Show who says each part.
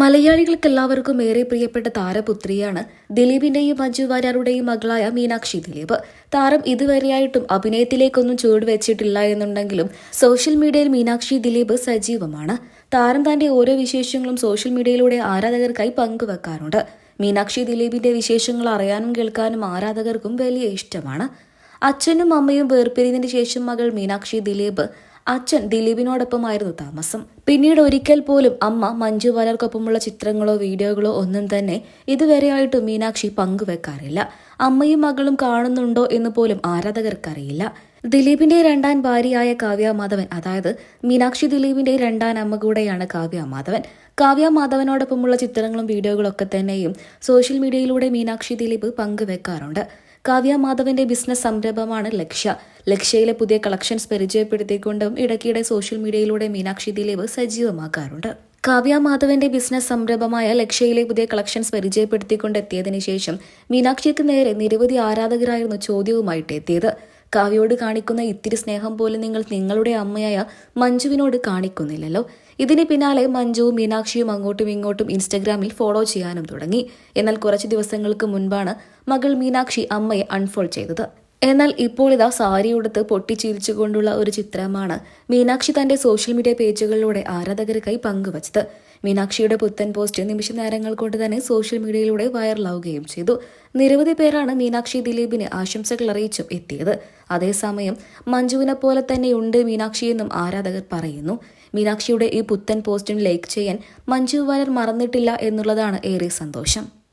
Speaker 1: മലയാളികൾക്ക് എല്ലാവർക്കും ഏറെ പ്രിയപ്പെട്ട താരപുത്രിയാണ് ദിലീപിന്റെയും മഞ്ജു വാര്യാറുടെയും മകളായ മീനാക്ഷി ദിലീപ്. താരം ഇതുവരെയായിട്ടും അഭിനയത്തിലേക്കൊന്നും ചുവടുവെച്ചിട്ടില്ല എന്നുണ്ടെങ്കിലും സോഷ്യൽ മീഡിയയിൽ മീനാക്ഷി ദിലീപ് സജീവമാണ്. താരം തന്റെ ഓരോ വിശേഷങ്ങളും സോഷ്യൽ മീഡിയയിലൂടെ ആരാധകർക്കായി പങ്കുവെക്കാറുണ്ട്. മീനാക്ഷി ദിലീപിന്റെ വിശേഷങ്ങൾ അറിയാനും കേൾക്കാനും ആരാധകർക്കും വലിയ ഇഷ്ടമാണ്. അച്ഛനും അമ്മയും വേർപിരിഞ്ഞതിന് ശേഷം മകൾ മീനാക്ഷി ദിലീപ് അച്ഛൻ ദിലീപിനോടൊപ്പമായിരുന്നു താമസം. പിന്നീട് ഒരിക്കൽ പോലും അമ്മ മഞ്ജു വാര്യർക്കൊപ്പമുള്ള ചിത്രങ്ങളോ വീഡിയോകളോ ഒന്നും തന്നെ ഇതുവരെയായിട്ട് മീനാക്ഷി പങ്കുവെക്കാറില്ല. അമ്മയും മകളും കാണുന്നുണ്ടോ എന്ന് പോലും ആരാധകർക്കറിയില്ല. ദിലീപിന്റെ രണ്ടാം ഭാര്യയായ കാവ്യ മാധവൻ അതായത് മീനാക്ഷി ദിലീപിന്റെ രണ്ടാം അമ്മ കൂടെയാണ് കാവ്യ മാധവൻ. കാവ്യ മാധവനോടൊപ്പമുള്ള ചിത്രങ്ങളും വീഡിയോകളും ഒക്കെ തന്നെയും സോഷ്യൽ മീഡിയയിലൂടെ മീനാക്ഷി ദിലീപ് പങ്കുവെക്കാറുണ്ട്. കാവ്യ മാധവന്റെ ബിസിനസ് സംരംഭമാണ് ലക്ഷ്യ. ലക്ഷ്യയിലെ പുതിയ കളക്ഷൻസ് പരിചയപ്പെടുത്തിക്കൊണ്ടും ഇടയ്ക്കിടെ സോഷ്യൽ മീഡിയയിലൂടെ മീനാക്ഷി ദിലീപ് സജീവമാക്കാറുണ്ട്. കാവ്യ മാധവന്റെ ബിസിനസ് സംരംഭമായ ലക്ഷ്യയിലെ പുതിയ കളക്ഷൻസ് പരിചയപ്പെടുത്തിക്കൊണ്ട് എത്തിയതിനു ശേഷം മീനാക്ഷിക്ക് നേരെ നിരവധി ആരാധകരായിരുന്നു ചോദ്യവുമായിട്ട് എത്തിയത്. കാവ്യയോട് കാണിക്കുന്ന ഇത്തിരി സ്നേഹം പോലും നിങ്ങൾ നിങ്ങളുടെ അമ്മയായ മഞ്ജുവിനോട് കാണിക്കുന്നില്ലല്ലോ. ഇതിന് പിന്നാലെ മഞ്ജുവും മീനാക്ഷിയും അങ്ങോട്ടും ഇങ്ങോട്ടും ഇൻസ്റ്റഗ്രാമിൽ ഫോളോ ചെയ്യാനും തുടങ്ങി. എന്നാൽ കുറച്ച് ദിവസങ്ങൾക്ക് മുൻപാണ് മകൾ മീനാക്ഷി അമ്മയെ അൺഫോൾ ചെയ്തത്. എന്നാൽ ഇപ്പോൾ ഇതാ സാരി ഉടുത്ത് പൊട്ടിച്ചിരിച്ചുകൊണ്ടുള്ള ഒരു ചിത്രമാണ് മീനാക്ഷി തന്റെ സോഷ്യൽ മീഡിയ പേജുകളിലൂടെ ആരാധകർക്കായി പങ്കുവച്ചത്. മീനാക്ഷിയുടെ പുത്തൻ പോസ്റ്റ് നിമിഷ നേരങ്ങൾ കൊണ്ട് തന്നെ സോഷ്യൽ മീഡിയയിലൂടെ വൈറലാവുകയും ചെയ്തു. നിരവധി പേരാണ് മീനാക്ഷി ദിലീപിന് ആശംസകൾ അറിയിച്ചും എത്തിയത്. അതേസമയം മഞ്ജുവിനെ പോലെ തന്നെയുണ്ട് മീനാക്ഷിയെന്നും ആരാധകർ പറയുന്നു. മീനാക്ഷിയുടെ ഈ പുത്തൻ പോസ്റ്റിന് ലൈക്ക് ചെയ്യാൻ മഞ്ജു വാര്യർ മറന്നിട്ടില്ല എന്നുള്ളതാണ് ഏറെ സന്തോഷം.